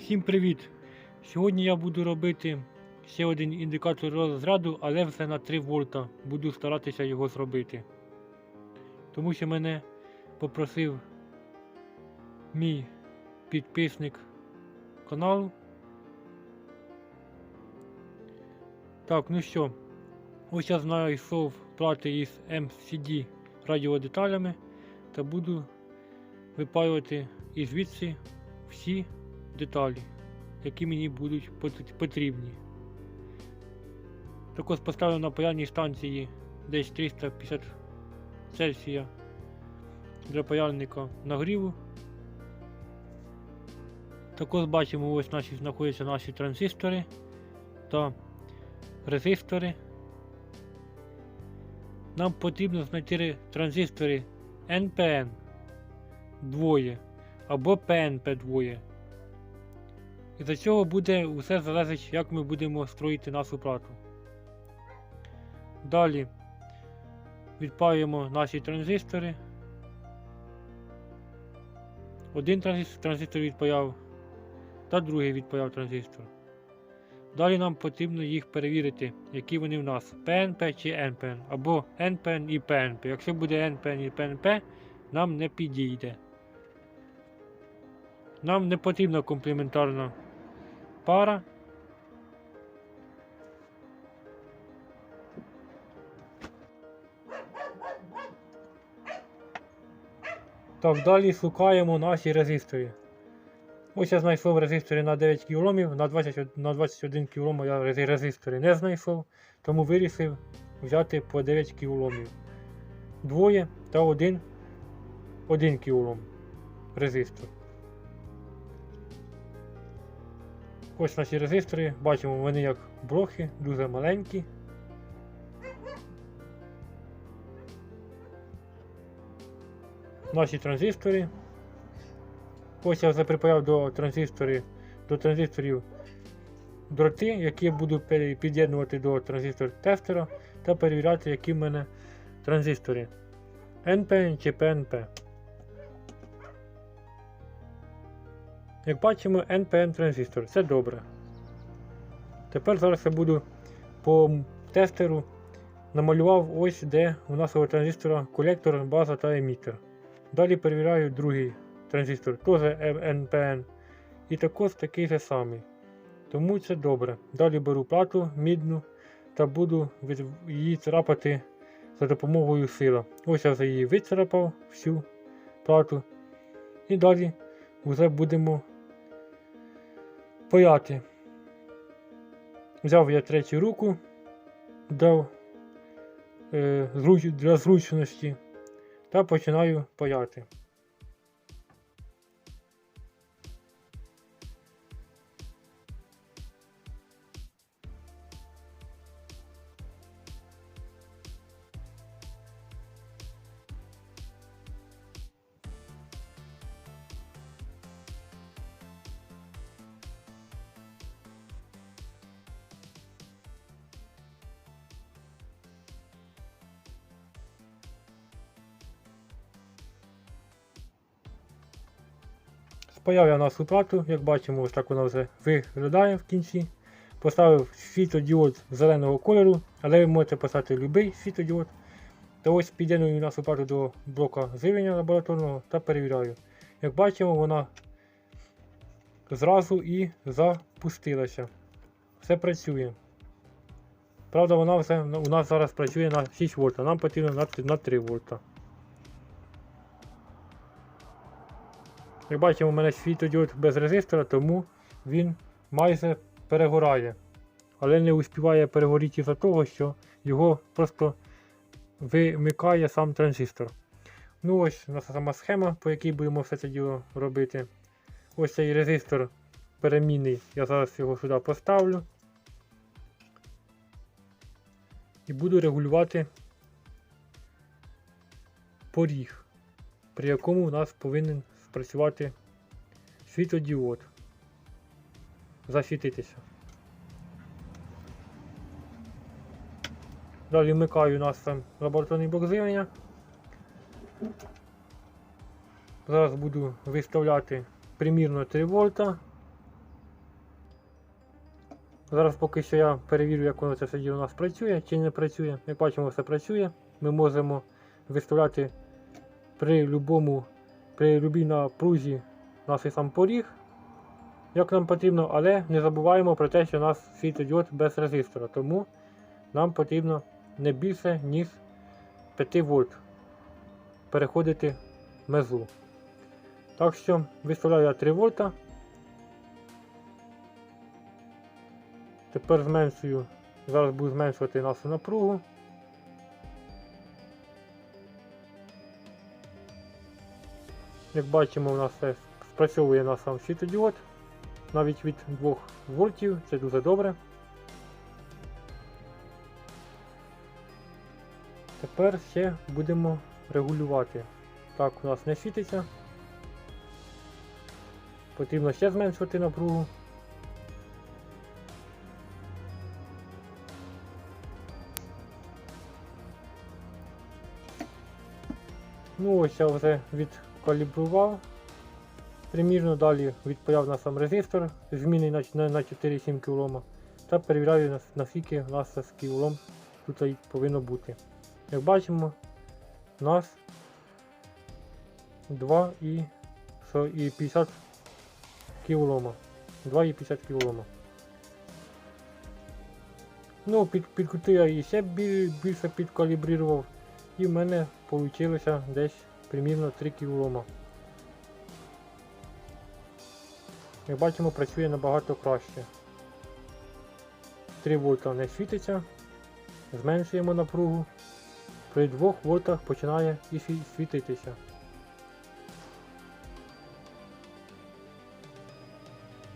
Всім привіт! Сьогодні я буду робити ще один індикатор розряду, але все на 3 вольта. Буду старатися його зробити. Тому що мене попросив мій підписник каналу. Так, ну що, ось я знайшов плати із MCD радіодеталями та буду випаювати і звідси всі деталі, які мені будуть потрібні. Також поставлю на паяльній станції десь 350 Цельсія для паяльника нагріву. Також бачимо, ось наші знаходяться наші транзистори та резистори. Нам потрібно знайти транзистори NPN двоє або PNP двоє. І за цього буде усе залежить, як ми будемо строїти нашу плату. Далі відпаюємо наші транзистори. Один транзис- транзистор відпаяв та другий відпаяв транзистор. Далі нам потрібно їх перевірити, які вони в нас PNP чи NPN, або NPN і PNP. Якщо буде NPN і PNP, нам не підійде. Нам не потрібна комплементарна пара. Так, далі шукаємо наші резистори. Ось я знайшов резистори на 9 кіломів, на 20, на 21 кілом я рези- резистори не знайшов, тому вирішив взяти по 9 кіломів. Двоє та один 1 кілом резистор. Ось наші резистори, бачимо вони як брохи, дуже маленькі. Наші транзистори. Ось я вже припаяв до транзисторів, до транзисторів дроти, які я буду під'єднувати до транзистор тестера та перевіряти, які в мене транзистори NPN чи PNP. Як бачимо, NPN транзистор, це добре. Тепер зараз я буду по тестеру намалював ось де у нашого транзистора колектор, база та емітер. Далі перевіряю другий транзистор, теж NPN. І також такий же самий. Тому це добре. Далі беру плату мідну та буду її царапати за допомогою сила. Ось я вже її вицарапав всю плату. І далі вже будемо паяти. Взяв я третю руку, дав е, для зручності та починаю паяти. Спаяв я нашу як бачимо, ось так вона вже виглядає в кінці. Поставив світлодіод зеленого кольору, але ви можете поставити будь-який світлодіод. Та ось під'єдную нашу плату до блока живлення лабораторного та перевіряю. Як бачимо, вона зразу і запустилася. Все працює. Правда, вона вже у нас зараз працює на 6 вольт, а нам потрібно на, на 3 вольта. Як бачимо, у мене світлодіод без резистора, тому він майже перегорає. Але не успіває перегоріти за того, що його просто вимикає сам транзистор. Ну ось наша сама схема, по якій будемо все це діло робити. Ось цей резистор перемінний, я зараз його сюди поставлю. І буду регулювати поріг, при якому у нас повинен спрацювати світлодіод. Засвітитися. Далі вмикаю у нас там лабораторний блок живлення. Зараз буду виставляти примірно 3 вольта. Зараз поки що я перевірю, як воно це все діло у нас працює чи не працює. Як бачимо, все працює. Ми можемо виставляти при любому, при любій напрузі наш сам поріг, як нам потрібно, але не забуваємо про те, що у нас світодіод без резистора, тому нам потрібно не більше, ніж 5 вольт переходити межу. Так що виставляю я 3 вольта. Тепер зменшую, зараз буду зменшувати нашу напругу. Як бачимо, у нас все спрацьовує наш сам світодіод. Навіть від 2 вольтів, це дуже добре. Тепер ще будемо регулювати. Так, у нас не світиться. Потрібно ще зменшувати напругу. Ну ось я вже відкалібрував. Примірно далі відпаяв на сам резистор, змінений на, на, на 4,7 кОм. Та перевіряю на- наскільки у нас з кілом тут повинно бути. Як бачимо, у нас 2 і, 50 кілома. 2,50 кілома. Ну, під, підкрутив я ще більше підкалібрував. І в мене вийшло десь примірно 3 кілома. Як бачимо, працює набагато краще. 3 вольта не світиться, зменшуємо напругу. При 2 вольтах починає і світитися.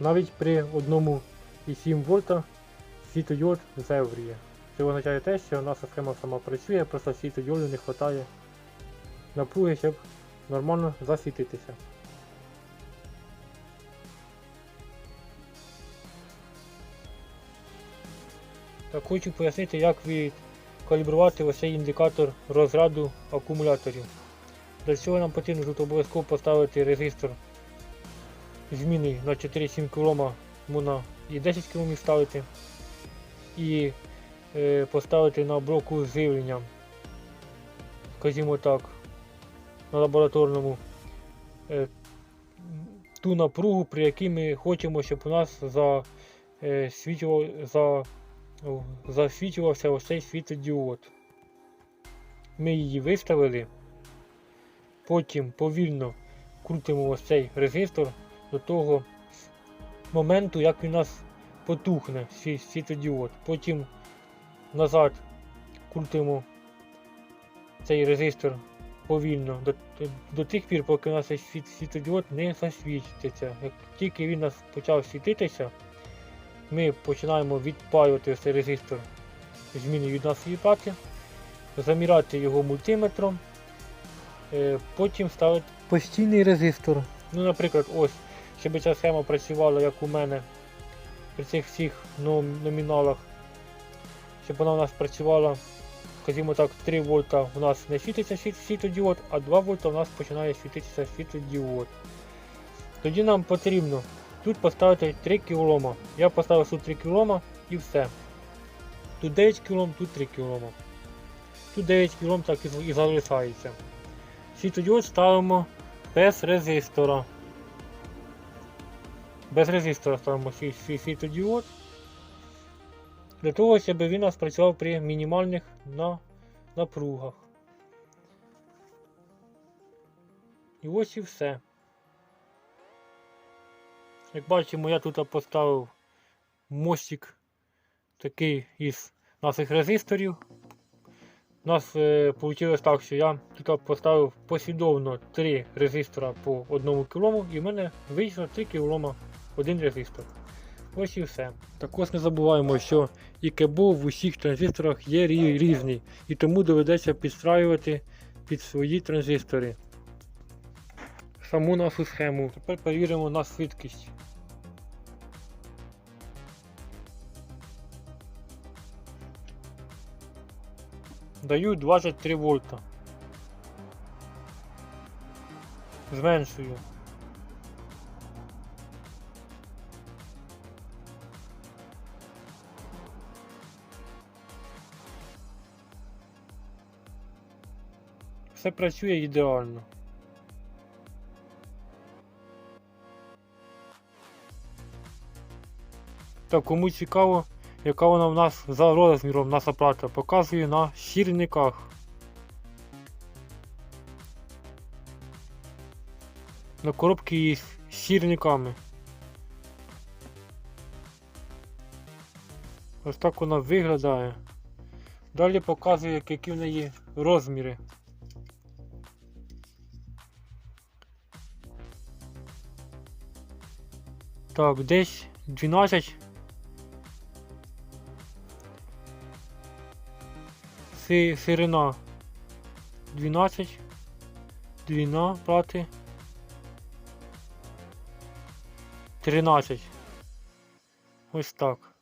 Навіть при 1,7 вольта світодіод зевріє. Це означає те, що наша схема сама працює, просто світодіоду не вистачає напруги, щоб нормально засвітитися. Так хочу пояснити, як відкалібрувати ось цей індикатор розряду акумуляторів. Для цього нам потрібно тут обов'язково поставити резистор зміни на 4,7 кОм, можна і 10 кОм ставити. І е, поставити на блоку живлення, скажімо так, на лабораторному е, ту напругу, при якій ми хочемо, щоб у нас за, е, свічував, за, о, засвічувався ось цей світодіод. Ми її виставили, потім повільно крутимо ось цей резистор до того моменту, як він у нас потухне свій світодіод. Потім назад крутимо цей резистор повільно до, до, тих пір, поки у нас світ, світодіод не засвітиться. Як тільки він у нас почав світитися, ми починаємо відпаювати цей резистор зміни від нашої плати, заміряти його мультиметром, е, потім ставити постійний резистор. Ну, наприклад, ось, щоб ця схема працювала, як у мене при цих всіх номіналах, щоб вона у нас працювала, скажімо так, 3 вольта у нас не світиться світ- світодіод, а 2 вольта у нас починає світитися світодіод. Тоді нам потрібно тут поставити 3 кОм. Я поставив тут 3 кОм і все. Тут 9 кОм, тут 3 кОм. Тут 9 кОм так і залишається. Світодіод ставимо без резистора. Без резистора ставимо світодіод. Для того, щоб він нас працював при мінімальних напругах. І ось і все. Як бачимо, я тут поставив мостик такий із наших резисторів. У нас вийшло так, що я тут поставив послідовно 3 резистора по 1 кілому і в мене вийшло 3 кілома один резистор. Ось і все. Також не забуваємо, що ІКБ в усіх транзисторах є рі- різний, і тому доведеться підстраювати під свої транзистори. Саму нашу схему. Тепер перевіримо на швидкість. Даю 23 вольта. Зменшую. – все працює ідеально. Так, кому цікаво, яка вона в нас за розміром наша плата, показую на сірниках. На коробці із сірниками. Ось так вона виглядає. Далі показую, які в неї розміри. Так, десь 12. Си- Ширина 12. Длина плати 13. Ось так.